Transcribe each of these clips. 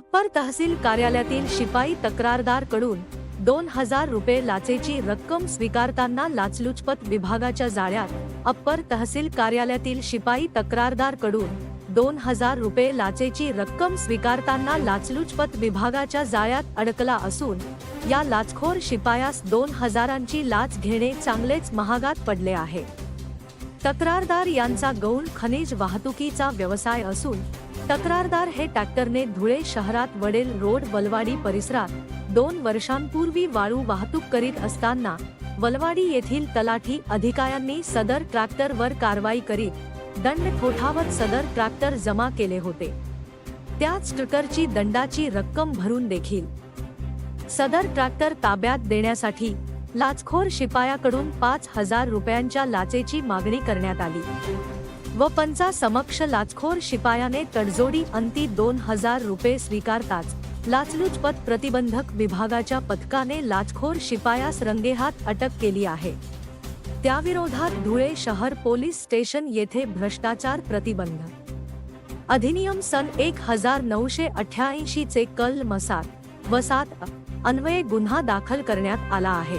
Upper तहसील कार्यालयातील शिपाई तक्रारदारकडून दोन हजार रुपये लाचेची रक्कम स्वीकारताना लाचलुचपत विभागाच्या जाळ्यात अप्पर तहसील कार्यालयातील शिपाई तक्रारदारकडून दोन हजार रुपये लाचेची रक्कम स्वीकारताना लाचलुचपत विभागाच्या जाळ्यात अडकला असून या लाचखोर शिपायास दोन हजारांची लाच घेणे चांगलेच महागात पडले आहे. तक्रारदार यांचा गौण खनिज वाहतुकीचा व्यवसाय असून तक्रारदार हे ट्रॅक्टरने धुळे शहरात वडेल रोड वलवाडी परिसरात दोन वर्षांपूर्वी वाळू वाहतूक करीत असताना वलवाडी येथील तलाठी अधिकाऱ्यांनी सदर ट्रॅक्टरवर कारवाई करीत दंड ठोठावत सदर ट्रॅक्टर जमा केले होते. त्याच ट्रॅक्टरची दंडाची रक्कम भरून देखील. सदर ट्रॅक्टर ताब्यात देण्यासाठी लाचखोर शिपायाकडून पाच हजार रुपयांच्या लाचेची मागणी करण्यात आली. व पंचा समक्ष लाचखोर शिपायाने तडजोडी अंती दोन हजार रुपये स्वीकारताच लाचलुचपत प्रतिबंधक विभागाच्या पथकाने लाचखोर शिपायास रंगेहात अटक केली आहे. त्याविरोधात धुळे शहर पोलीस स्टेशन येथे भ्रष्टाचार प्रतिबंध. अधिनियम सन एक हजार नऊशे अठ्याऐंशी चे कल मसात व सात अन्वये गुन्हा दाखल करण्यात आला आहे.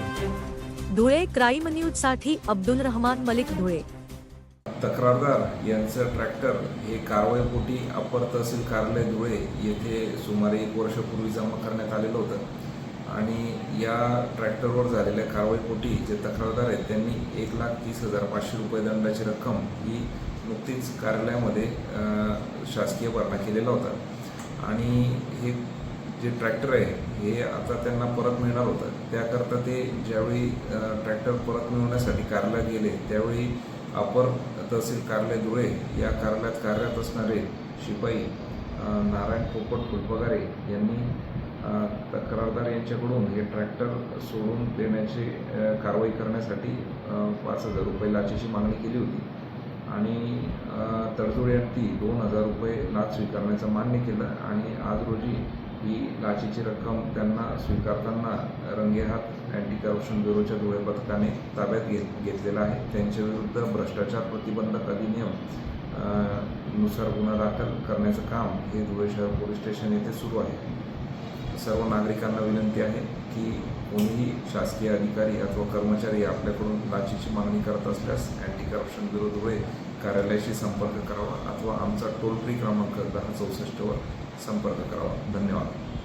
धुळे क्राईम न्यूजसाठी अब्दुल रहमान मलिक धुळे. तक्रारदार यांचं ट्रॅक्टर हे कारवाईपोटी अप्पर तहसील कार्यालय धुळे येथे सुमारे एक वर्षपूर्वी जमा करण्यात आलेलं होतं. आणि या ट्रॅक्टरवर झालेल्या कारवाईपोटी जे तक्रारदार आहेत त्यांनी एक लाख तीस हजार पाचशे रुपये दंडाची रक्कम ही नुकतीच कार्यालयामध्ये शासकीय भरणा केलेला होता. आणि हे जे ट्रॅक्टर आहे हे आता त्यांना परत मिळणार होतं. त्याकरता ते ज्यावेळी ट्रॅक्टर परत मिळवण्यासाठी कार्यालयात गेले त्यावेळी अपर तहसील कार्यालय धुळे या कार्यालयात कार्यरत असणारे शिपाई नारायण पोपट फुलपगारे यांनी तक्रारदार यांच्याकडून हे ट्रॅक्टर सोडून देण्याची कारवाई करण्यासाठी पाच हजार रुपये लाचेची मागणी केली होती. आणि अ, दोन हजार रुपये लाच स्वीकारण्याचं मान्य केलं. आणि आज रोजी ही लाचेची रक्कम त्यांना स्वीकारताना रंगेहात अँटी करप्शन ब्युरोच्या धुळे पथकाने ताब्यात घेत घेतलेला आहे. त्यांच्याविरुद्ध भ्रष्टाचार प्रतिबंधक अधिनियमनुसार गुन्हा दाखल करण्याचं काम हे धुळे शहर पोलीस स्टेशन येथे सुरू आहे. सर्व नागरिकांना विनंती आहे की कोणीही शासकीय अधिकारी अथवा कर्मचारी आपल्याकडून लाचेची मागणी करत असल्यास अँटी करप्शन ब्युरो धुळे कार्यालयाशी संपर्क करावा अथवा आमचा टोल फ्री क्रमांक दहा चौसष्टवर संपर्क करावा. धन्यवाद.